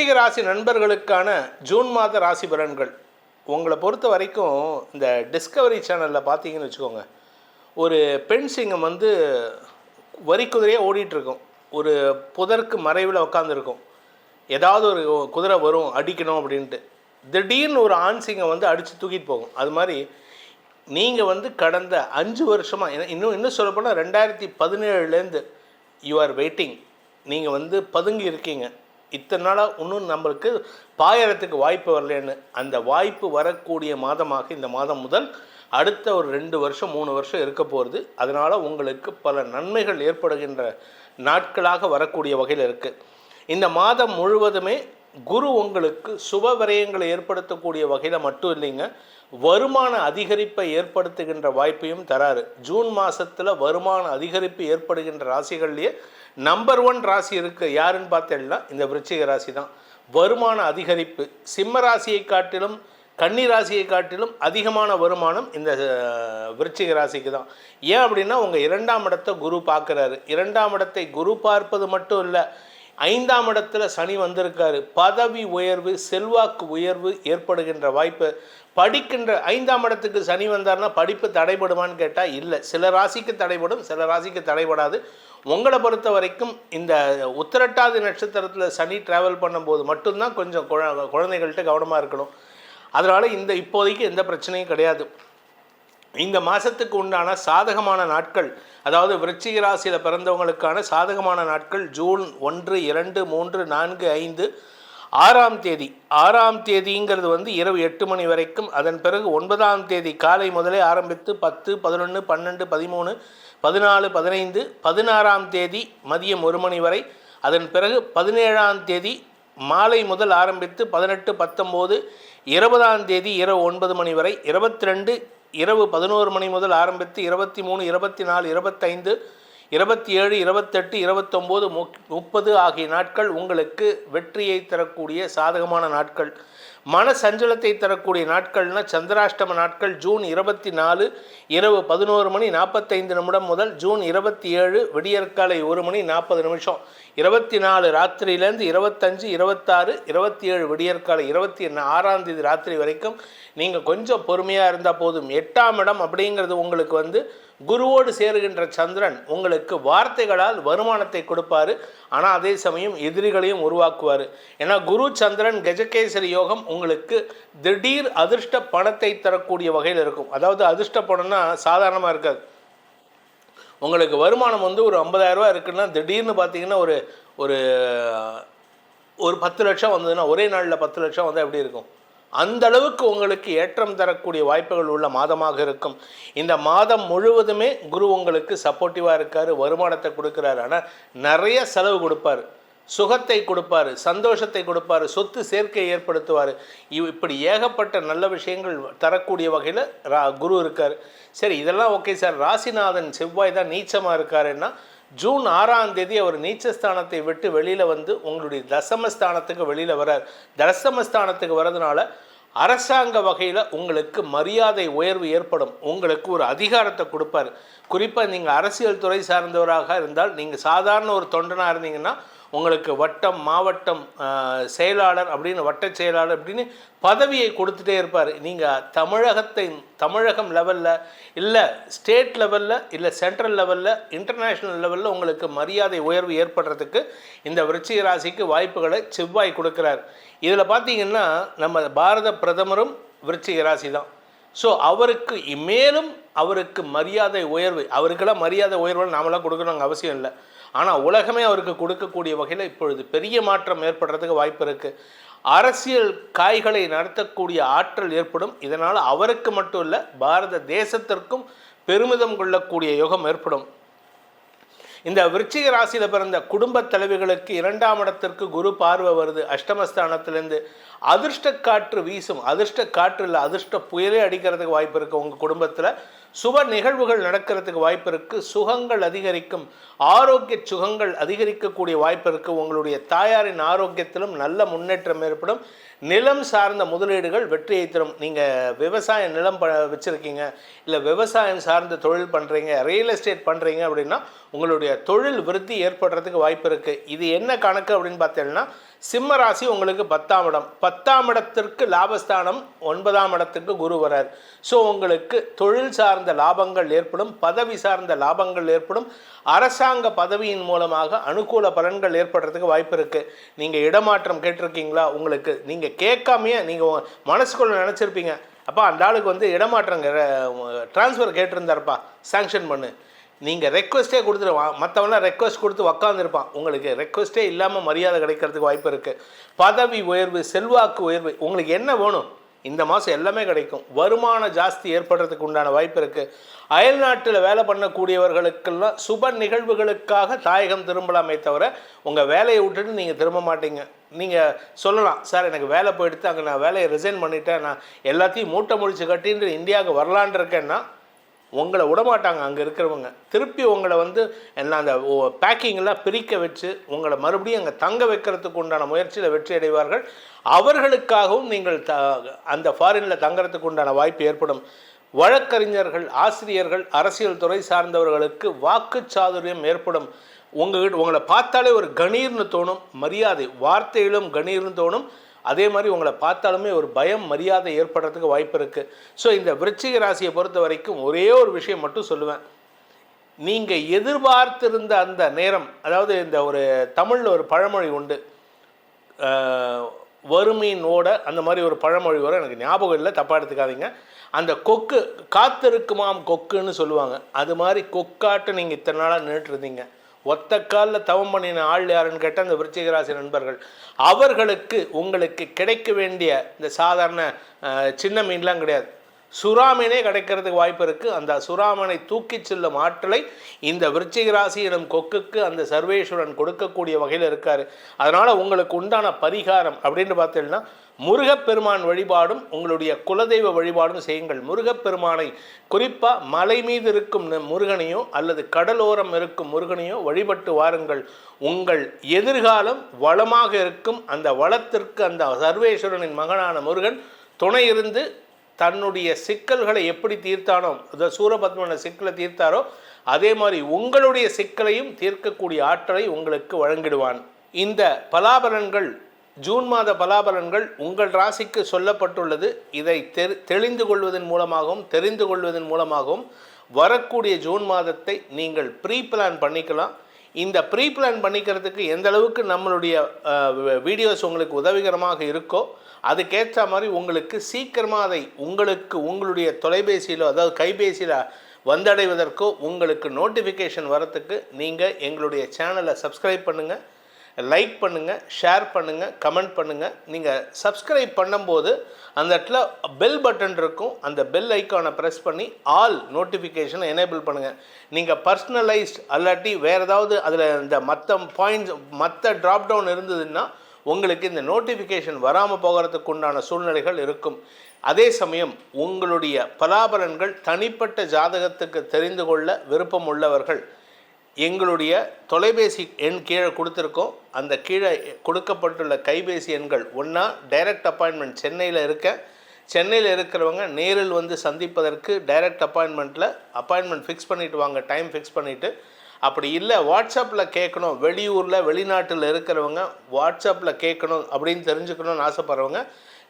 விருச்சிக ராசி நண்பர்களுக்கான ஜூன் மாத ராசி பலன்கள். உங்களை பொறுத்த வரைக்கும் இந்த டிஸ்கவரி சேனலில் பார்த்தீங்கன்னு வச்சுக்கோங்க. ஒரு பெண் சிங்கம் வந்து வரி குதிரையாக ஓடிட்டுருக்கும். ஒரு புதருக்கு மறைவில் உட்காந்துருக்கும் ஏதாவது ஒரு குதிரை வரும் அடிக்கணும் அப்படின்ட்டு. திடீர்னு ஒரு ஆண் சிங்கம் வந்து அடித்து தூக்கிட்டு போகும். அது மாதிரி நீங்கள் வந்து கடந்த அஞ்சு வருஷமாக இன்னும் இன்னும் சொல்லப்போனால் ரெண்டாயிரத்தி பதினேழுலேருந்து யூ ஆர் வெயிட்டிங் நீங்கள் வந்து பதுங்கி இருக்கீங்க. இத்தனை நாளாக இன்னும் நம்மளுக்கு பாயறதுக்கு வாய்ப்பு வரலன்னு. அந்த வாய்ப்பு வரக்கூடிய மாதமாக இந்த மாதம் முதல் அடுத்த ஒரு ரெண்டு வருஷம் மூணு வருஷம் இருக்க போகிறது அதனால் உங்களுக்கு பல நன்மைகள் ஏற்படுகின்ற நாட்களாக வரக்கூடிய வகையில் இருக்குது இந்த மாதம் முழுவதுமே குரு உங்களுக்கு சுப விரயங்களை ஏற்படுத்தக்கூடிய வகையில் மட்டும் இல்லைங்க வருமான அதிகரிப்பை ஏற்படுத்துகின்ற வாய்ப்பையும் தராரு. ஜூன் மாதத்தில் வருமான அதிகரிப்பு ஏற்படுகின்ற ராசிகள்லேயே நம்பர் ஒன் ராசி இருக்குது யாருன்னு பார்த்தேன்னா இந்த விருச்சிக ராசி தான் வருமான அதிகரிப்பு. சிம்ம ராசியை காட்டிலும் கன்னி ராசியை காட்டிலும் அதிகமான வருமானம் இந்த விருச்சிக ராசிக்கு தான் ஏன் அப்படின்னா உங்கள் இரண்டாம் இடத்தை குரு பார்க்குறாரு. இரண்டாம் இடத்தை குரு பார்ப்பது மட்டும் இல்லை ஐந்தாம் இடத்துல சனி வந்திருக்காரு. பதவி உயர்வு செல்வாக்கு உயர்வு ஏற்படுகின்ற வாய்ப்பு. படிக்கின்ற ஐந்தாம் இடத்துக்கு சனி வந்தார்னா படிப்பு தடைபடுமான்னு கேட்டால் இல்லை. சில ராசிக்கு தடைபடும் சில ராசிக்கு தடைபடாது. உங்களை பொறுத்த வரைக்கும் இந்த உத்திரட்டாதி நட்சத்திரத்தில் சனி ட்ராவல் பண்ணும்போது மட்டும்தான் கொஞ்சம் குழ குழந்தைகள்கிட்ட கவனமாக இருக்கணும். அதனால் இந்த இப்போதைக்கு எந்த பிரச்சனையும் கிடையாது. இந்த மாதத்துக்கு உண்டான சாதகமான நாட்கள் அதாவது விருச்சிக ராசியில் பிறந்தவங்களுக்கான சாதகமான நாட்கள் ஜூன் ஒன்று இரண்டு மூன்று நான்கு ஐந்து ஆறாம் தேதி. ஆறாம் தேதிங்கிறது வந்து இரவு எட்டு மணி வரைக்கும். அதன் பிறகு ஒன்பதாம் தேதி காலை முதலே ஆரம்பித்து பத்து பதினொன்று பன்னெண்டு பதிமூணு பதினாலு பதினைந்து பதினாறாம் தேதி மதியம் ஒரு மணி வரை. அதன் பிறகு பதினேழாம் தேதி மாலை முதல் ஆரம்பித்து பதினெட்டு பத்தொம்போது இருபதாம் தேதி இரவு ஒன்பது மணி வரை. இருபத்தி ரெண்டு இரவு பதினோரு மணி முதல் ஆரம்பித்து இருபத்தி மூணு இருபத்தி நாலு இருபத்தைந்து இருபத்தி ஏழு இருபத்தெட்டு இருபத்தொம்போது முக் முப்பது ஆகிய நாட்கள் உங்களுக்கு வெற்றியை தரக்கூடிய சாதகமான நாட்கள். மன சஞ்சலத்தை தரக்கூடிய நாட்கள்னால் சந்திராஷ்டம நாட்கள் ஜூன் இருபத்தி நாலு இரவு பதினோரு மணி நாற்பத்தைந்து நிமிடம் முதல் ஜூன் இருபத்தி ஏழு விடியற்காலை ஒரு மணி நாற்பது நிமிஷம். இருபத்தி நாலு ராத்திரியிலேருந்து இருபத்தஞ்சு இருபத்தாறு இருபத்தி ஏழு விடியற்காலை இருபத்தி ஆறாம் தேதி ராத்திரி வரைக்கும் நீங்கள் கொஞ்சம் பொறுமையாக இருந்தால் போதும். எட்டாம் இடம் அப்படிங்கிறது உங்களுக்கு வந்து குருவோடு சேருகின்ற சந்திரன் உங்களுக்கு வார்த்தைகளால் வருமானத்தை கொடுப்பார். ஆனால் அதே சமயம் எதிரிகளையும் உருவாக்குவார். ஏன்னா குரு சந்திரன் கஜகேசரி யோகம் உங்களுக்கு திடீர் அதிர்ஷ்ட பணத்தை தரக்கூடிய வகையில் இருக்கும். அதாவது அதிர்ஷ்ட பணம்னா சாதாரணமாக இருக்காது. உங்களுக்கு வருமானம் வந்து ஒரு ஐம்பதாயிரரூவா இருக்குன்னா திடீர்னு பார்த்தீங்கன்னா ஒரு ஒரு ஒரு பத்து லட்சம் வந்ததுன்னா ஒரே நாளில் பத்து லட்சம் வந்தால் எப்படி இருக்கும்? அந்த அளவுக்கு உங்களுக்கு ஏற்றம் தரக்கூடிய வாய்ப்புகள் உள்ள மாதமாக இருக்கும். இந்த மாதம் முழுவதுமே குரு உங்களுக்கு சப்போர்ட்டிவாக இருக்கார் வருமானத்தை கொடுக்குறாரு. ஆனால் நிறைய செலவு கொடுப்பாரு. சுகத்தை கொடுப்பாரு சந்தோஷத்தை கொடுப்பாரு சொத்து சேர்க்கை ஏற்படுத்துவார். இவ் இப்படி ஏகப்பட்ட நல்ல விஷயங்கள் தரக்கூடிய வகையில் ரா குரு இருக்கார். சரி இதெல்லாம் ஓகே சார். ராசிநாதன் செவ்வாய் தான் நீச்சமாக இருக்காருன்னா ஜூன் ஆறாம் தேதி அவர் நீச்சஸ்தானத்தை விட்டு வெளியில் வந்து உங்களுடைய தசமஸ்தானத்துக்கு வெளியில் வரார் தசமஸ்தானத்துக்கு வர்றதுனால அரசாங்க வகையில் உங்களுக்கு மரியாதை உயர்வு ஏற்படும். உங்களுக்கு ஒரு அதிகாரத்தை கொடுப்பார். குறிப்பாக நீங்கள் அரசியல் துறை சார்ந்தவராக இருந்தால் நீங்கள் சாதாரண ஒரு தொண்டனாக இருந்தீங்கன்னா உங்களுக்கு வட்டம் மாவட்டம் செயலாளர் அப்படின்னு வட்ட செயலாளர் அப்படின்னு பதவியை கொடுத்துட்டே இருப்பார். நீங்கள் தமிழகத்தை தமிழகம் லெவலில் இல்லை ஸ்டேட் லெவலில் இல்லை சென்ட்ரல் லெவலில் இன்டர்நேஷ்னல் லெவலில் உங்களுக்கு மரியாதை உயர்வு ஏற்படுறதுக்கு இந்த விருச்சிக ராசிக்கு வாய்ப்புகளை செவ்வாய் கொடுக்குறார். இதில் பார்த்தீங்கன்னா நம்ம பாரத பிரதமரும் விருச்சிக ராசி தான் ஸோ அவருக்கு மேலும் அவருக்கு மரியாதை உயர்வு அவருக்கெல்லாம் மரியாதை உயர்வு நாமெல்லாம் கொடுக்கணுங்க அவசியம் இல்லை. ஆனால் உலகமே அவருக்கு கொடுக்கக்கூடிய வகையில் இப்பொழுது பெரிய மாற்றம் ஏற்படுறதுக்கு வாய்ப்பு இருக்குது அரசியல் காய்களை நடத்தக்கூடிய ஆற்றல் ஏற்படும். இதனால் அவருக்கு மட்டும் இல்லை பாரத தேசத்திற்கும் பெருமிதம் கொள்ளக்கூடிய யுகம் ஏற்படும். இந்த விருச்சிக ராசியில் பிறந்த குடும்ப தலைவிகளுக்கு இரண்டாம் இடத்திற்கு குரு பார்வை வருது. அஷ்டமஸ்தானத்திலேருந்து அதிர்ஷ்ட காற்று வீசும். அதிர்ஷ்ட காற்று இல்லை அதிர்ஷ்ட புயலே அடிக்கிறதுக்கு வாய்ப்பு இருக்குது உங்கள் குடும்பத்தில். சுப நிகழ்வுகள் நடக்கிறதுக்கு வாய்ப்பு இருக்குது சுகங்கள் அதிகரிக்கும். ஆரோக்கிய சுகங்கள் அதிகரிக்கக்கூடிய வாய்ப்பு இருக்குது உங்களுடைய தாயாரின் ஆரோக்கியத்திலும் நல்ல முன்னேற்றம் ஏற்படும். நிலம் சார்ந்த முதலீடுகள் வெற்றியை தரும். நீங்கள் விவசாய நிலம் ப வச்சுருக்கீங்க. இல்லை விவசாயம் சார்ந்த தொழில் பண்ணுறீங்க ரியல் எஸ்டேட் பண்ணுறீங்க அப்படின்னா உங்களுடைய தொழில் விருத்தி ஏற்படுறதுக்கு வாய்ப்பு இருக்குது இது என்ன கணக்கு அப்படின்னு பார்த்தீங்கன்னா சிம்ம ராசி உங்களுக்கு பத்தாம் இடம். பத்தாம் இடத்திற்கு லாபஸ்தானம் ஒன்பதாம் இடத்துக்கு குரு வரார். ஸோ உங்களுக்கு தொழில் சார்ந்த லாபங்கள் ஏற்படும் பதவி சார்ந்த லாபங்கள் ஏற்படும். அரசாங்க பதவியின் மூலமாக அனுகூல பலன்கள் ஏற்படுறதுக்கு வாய்ப்பு இருக்குது நீங்கள் இடமாற்றம் கேட்டிருக்கீங்களா? உங்களுக்கு நீங்கள் கேட்காமையே நீங்கள் மனசுக்குள்ள நினச்சிருப்பீங்க. அப்பா அந்த ஆளுக்கு வந்து இடமாற்றம் ட்ரான்ஸ்ஃபர் கேட்டிருந்தாருப்பா. சாங்ஷன் பண்ணு. நீங்கள் ரெக்வஸ்ட்டே கொடுத்துருவான் மற்றவன்லாம் ரெக்வஸ்ட் கொடுத்து உக்காந்துருப்பான். உங்களுக்கு ரெக்வஸ்ட்டே இல்லாமல் மரியாதை கிடைக்கிறதுக்கு வாய்ப்பு இருக்குது பதவி உயர்வு செல்வாக்கு உயர்வு உங்களுக்கு என்ன வேணும்? இந்த மாதம் எல்லாமே கிடைக்கும். வருமானம் ஜாஸ்தி ஏற்படுறதுக்கு உண்டான வாய்ப்பு இருக்குது அயல் நாட்டில் வேலை பண்ணக்கூடியவர்களுக்கெல்லாம் சுப நிகழ்வுகளுக்காக தாயகம் திரும்பலாமே தவிர உங்கள் வேலையை விட்டுட்டு நீங்கள் திரும்ப மாட்டீங்க. நீங்கள் சொல்லலாம் சார் எனக்கு வேலை போயிடுத்து அங்கே நான் வேலையை ரிசைன் பண்ணிட்டேன். நான் எல்லாத்தையும் மூட்டை முடிச்சு கட்டின்னு இந்தியாவுக்கு வரலான் இருக்கேன்னா உங்களை விடமாட்டாங்க. அங்கே இருக்கிறவங்க. திருப்பி உங்களை வந்து என்ன அந்த பேக்கிங்கெல்லாம் பிரிக்க வச்சு உங்களை மறுபடியும் அங்கே தங்க வைக்கிறதுக்கு உண்டான முயற்சியில் வெற்றி அடைவார்கள். அவர்களுக்காகவும் நீங்கள் த அந்த ஃபாரினில் தங்குறதுக்கு உண்டான வாய்ப்பு ஏற்படும். வழக்கறிஞர்கள் ஆசிரியர்கள் அரசியல் துறை சார்ந்தவர்களுக்கு வாக்கு சாதுரியம் ஏற்படும். உங்ககிட்ட உங்களை பார்த்தாலே ஒரு கணீர்னு தோணும். மரியாதை வார்த்தையிலும் கணீர்னு தோணும். அதே மாதிரி உங்களை பார்த்தாலுமே ஒரு பயம் மரியாதை ஏற்படுறதுக்கு வாய்ப்பு இருக்குது ஸோ இந்த விருச்சிக ராசியை பொறுத்த வரைக்கும் ஒரே ஒரு விஷயம் மட்டும் சொல்லுவேன். நீங்கள் எதிர்பார்த்திருந்த அந்த நேரம் அதாவது இந்த ஒரு தமிழில் ஒரு பழமொழி உண்டு. வறுமையினோட வறுமையின் ஓட அந்த மாதிரி ஒரு பழமொழி வரும். எனக்கு ஞாபகம் இல்லை தப்பாக எடுத்துக்காதீங்க. அந்த கொக்கு காத்திருக்குமாம் கொக்குன்னு சொல்லுவாங்க. அது மாதிரி கொக்காட்டு நீங்கள் இத்தனை நாளாக நின்றுட்டு இருந்தீங்க. ஒத்த காலில் தவம் பண்ணின ஆள் யாருன்னு கேட்டால் அந்த விருச்சிகராசி நண்பர்கள். அவர்களுக்கு உங்களுக்கு கிடைக்க வேண்டிய இந்த சாதாரண சின்ன மீன்லாம் கிடையாது. சுறாமீனே கிடைக்கிறதுக்கு வாய்ப்பு இருக்குது அந்த சுறாமனை தூக்கிச் செல்லும் ஆற்றலை இந்த விருச்சிக ராசி எனும் கொக்குக்கு அந்த சர்வேஸ்வரன் கொடுக்கக்கூடிய வகையில் இருக்கார். அதனால் உங்களுக்கு உண்டான பரிகாரம் அப்படின்னு பார்த்தீங்கன்னா முருகப்பெருமான் வழிபாடும் உங்களுடைய குலதெய்வ வழிபாடும் செய்யுங்கள். முருகப்பெருமானை குறிப்பாக மலை மீது இருக்கும் முருகனையோ அல்லது கடலோரம் இருக்கும் முருகனையோ வழிபட்டு வாருங்கள். உங்கள் எதிர்காலம் வளமாக இருக்கும். அந்த வளத்திற்கு அந்த சர்வேஸ்வரனின் மகனான முருகன் துணை இருந்து தன்னுடைய சிக்கல்களை எப்படி தீர்த்தானோ இந்த சூரபத்மன சிக்கலை தீர்த்தாரோ அதே மாதிரி உங்களுடைய சிக்கலையும் தீர்க்கக்கூடிய ஆற்றலை உங்களுக்கு வழங்கிடுவான். இந்த பலாபலன்கள் ஜூன் மாத பலாபலன்கள் உங்கள் ராசிக்கு சொல்லப்பட்டுள்ளது. இதை தெரி தெளிந்து கொள்வதன் மூலமாகவும் தெரிந்து கொள்வதன் மூலமாகவும் வரக்கூடிய ஜூன் மாதத்தை நீங்கள் ப்ரீ பிளான் பண்ணிக்கலாம். இந்த ப்ரீ பிளான் பண்ணிக்கிறதுக்கு எந்த அளவுக்கு நம்மளுடைய வீடியோஸ் உங்களுக்கு உதவிகரமாக இருக்கோ அதுக்கேற்ற மாதிரி உங்களுக்கு சீக்கிரமாக அதை உங்களுக்கு உங்களுடைய தொலைபேசியிலோ அதாவது கைபேசியில் வந்தடைவதற்கோ உங்களுக்கு நோட்டிஃபிகேஷன் வரத்துக்கு நீங்கள் எங்களுடைய சேனலை சப்ஸ்கிரைப் பண்ணுங்கள் லைக் பண்ணுங்கள் ஷேர் பண்ணுங்கள் கமெண்ட் பண்ணுங்கள் நீங்கள் சப்ஸ்கிரைப் பண்ணும்போது அந்த இடத்துல பெல் பட்டன் இருக்கும். அந்த பெல் ஐக்கானை ப்ரெஸ் பண்ணி ஆல் நோட்டிஃபிகேஷனை எனேபிள் பண்ணுங்கள் நீங்கள் பர்சனலைஸ்ட் அல்லாட்டி வேறு ஏதாவது அதில் இந்த மற்ற பாயிண்ட்ஸ் மற்ற ட்ராப் டவுன் இருந்ததுன்னா உங்களுக்கு இந்த நோட்டிஃபிகேஷன் வராமல் போகிறதுக்கு உண்டான சூழ்நிலைகள் இருக்கும். அதே சமயம் உங்களுடைய பலாபலன்கள் தனிப்பட்ட ஜாதகத்துக்கு தெரிந்து கொள்ள விருப்பம் உள்ளவர்கள் எங்களுடைய தொலைபேசி எண் கீழே கொடுத்துருக்கோம். அந்த கீழே கொடுக்கப்பட்டுள்ள கைபேசி எண்கள் ஒன்றா டைரக்ட் அப்பாயின்மெண்ட் சென்னையில் இருக்க. சென்னையில் இருக்கிறவங்க நேரில் வந்து சந்திப்பதற்கு டைரக்ட் அப்பாயின்மெண்ட்டில் அப்பாயின்மெண்ட் ஃபிக்ஸ் பண்ணிவிட்டு வாங்க டைம் ஃபிக்ஸ் பண்ணிவிட்டு அப்படி இல்லை வாட்ஸ்அப்பில் கேட்கணும் வெளியூரில் வெளிநாட்டில் இருக்கிறவங்க வாட்ஸ்அப்பில் கேட்கணும் அப்படின்னு தெரிஞ்சுக்கணும்னு ஆசைப்படுறவங்க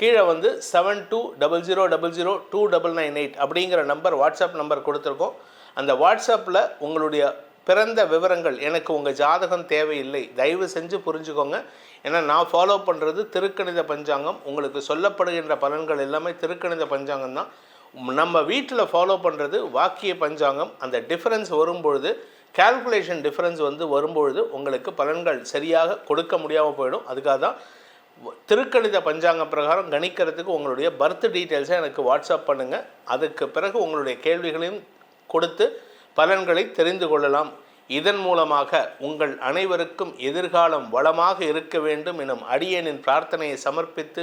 கீழே வந்து seven two double zero double zero two double nine eight அப்படிங்கிற நம்பர் வாட்ஸ்அப் நம்பர் கொடுத்துருக்கோம். அந்த வாட்ஸ்அப்பில் உங்களுடைய பிறந்த விவரங்கள் எனக்கு உங்கள் ஜாதகம் தேவையில்லை தயவு செஞ்சு புரிஞ்சுக்கோங்க. ஏன்னா நான் ஃபாலோ பண்ணுறது திருக்கணித பஞ்சாங்கம். உங்களுக்கு சொல்லப்படுகின்ற பலன்கள் எல்லாமே திருக்கணித பஞ்சாங்கம் தான். நம்ம வீட்டில் ஃபாலோ பண்ணுறது வாக்கிய பஞ்சாங்கம். அந்த டிஃப்ரென்ஸ் வரும்பொழுது கால்குலேஷன் டிஃப்ரென்ஸ் வந்து வரும்பொழுது உங்களுக்கு பலன்கள் சரியாக கொடுக்க முடியாமல் போயிடும். அதுக்காக தான் திருக்கணித பஞ்சாங்க பிரகாரம் கணிக்கிறதுக்கு உங்களுடைய பர்த் டீட்டெயில்ஸை எனக்கு வாட்ஸ்அப் பண்ணுங்கள் அதுக்கு பிறகு உங்களுடைய கேள்விகளையும் கொடுத்து பலன்களை தெரிந்து கொள்ளலாம். இதன் மூலமாக உங்கள் அனைவருக்கும் எதிர்காலம் வளமாக இருக்க வேண்டும் எனும் அடியேனின் பிரார்த்தனையை சமர்ப்பித்து